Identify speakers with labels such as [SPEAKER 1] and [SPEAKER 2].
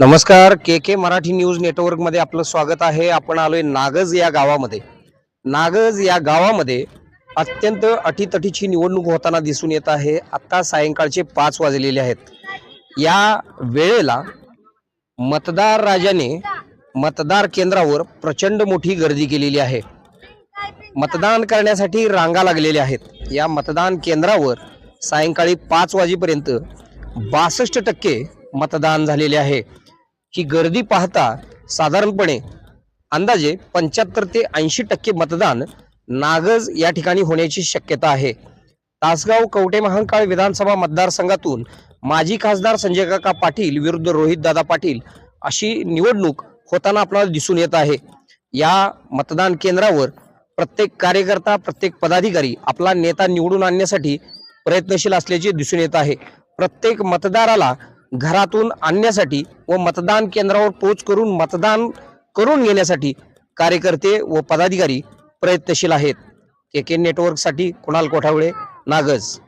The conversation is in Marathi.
[SPEAKER 1] नमस्कार के के मराठी न्यूज नेटवर्कमध्ये आपलं स्वागत आहे. आपण आलोय नागज या गावामध्ये. नागज या गावामध्ये अत्यंत अटीतटीची निवडणूक होताना दिसून येत आहे. आत्ता सायंकाळचे पाच वाजलेले आहेत. या वेळेला मतदार राजाने मतदार केंद्रावर प्रचंड मोठी गर्दी केलेली आहे. मतदान करण्यासाठी रांगा लागलेल्या आहेत. या मतदान केंद्रावर सायंकाळी पाच वाजेपर्यंत बासष्ट टक्के मतदान झालेले आहे. ही गर्दी पाहता साधारणपणे अंदाजे पंच्याहत्तर ते ऐंशी टक्के मतदान नागज या ठिकाणी होण्याची शक्यता आहे. तासगाव कवटे महांकाळ विधानसभा मतदारसंघातून माजी खासदार संजय काका पाटील विरुद्ध रोहित दादा पाटील अशी निवडणूक होताना आपल्याला दिसून येत आहे. या मतदान केंद्रावर प्रत्येक कार्यकर्ता प्रत्येक पदाधिकारी आपला नेता निवडून आणण्यासाठी प्रयत्नशील असल्याचे दिसून येत आहे. प्रत्येक मतदाराला घरातून आणण्यासाठी व मतदान केंद्रावर पोच करून मतदान करून घेण्यासाठी कार्यकर्ते व पदाधिकारी प्रयत्नशील आहेत. के के नेटवर्कसाठी कुणाल कोठावळे नागज.